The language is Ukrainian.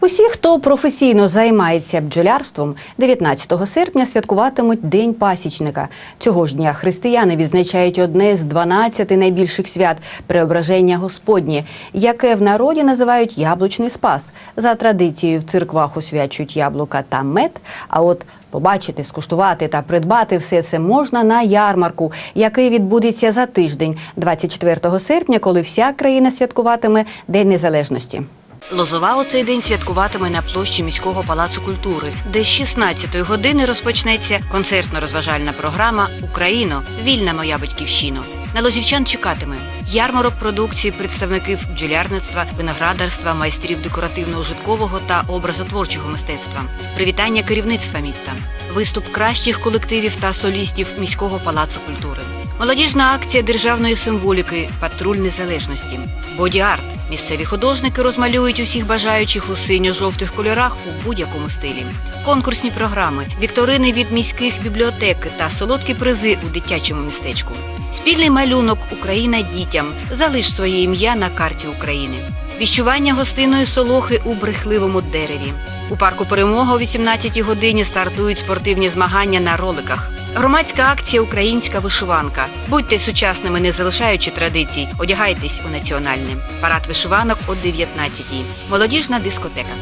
Усі, хто професійно займається бджолярством, 19 серпня святкуватимуть День пасічника. Цього ж дня християни відзначають одне з 12 найбільших свят Преображення Господнє, яке в народі називають яблучний спас. За традицією в церквах освячують яблука та мед. А от побачити, скуштувати та придбати все це можна на ярмарку, який відбудеться за тиждень, 24 серпня, коли вся країна святкуватиме День Незалежності. Лозова у цей день святкуватиме на площі міського палацу культури, де з 16-ї години розпочнеться концертно-розважальна програма Україно Вільна моя батьківщина. На лозівчан чекатиме ярмарок продукції представників бджолярництва, виноградарства, майстрів декоративно-ужиткового та образотворчого мистецтва, привітання керівництва міста, виступ кращих колективів та солістів міського палацу культури. Молодіжна акція державної символіки Патруль незалежності, боді-арт. Місцеві художники розмалюють усіх бажаючих у синьо-жовтих кольорах у будь-якому стилі. Конкурсні програми, вікторини від міських бібліотек та солодкі призи у дитячому містечку. Спільний малюнок Україна дітям. Залиш своє ім'я на карті України. Віщування гостиної солохи у брехливому дереві. У парку Перемога о 18-й годині стартують спортивні змагання на роликах. Громадська акція Українська вишиванка. Будьте сучасними, не залишаючи традицій. Одягайтесь у національне. Парад вишиванок о 19-й. Молодіжна дискотека.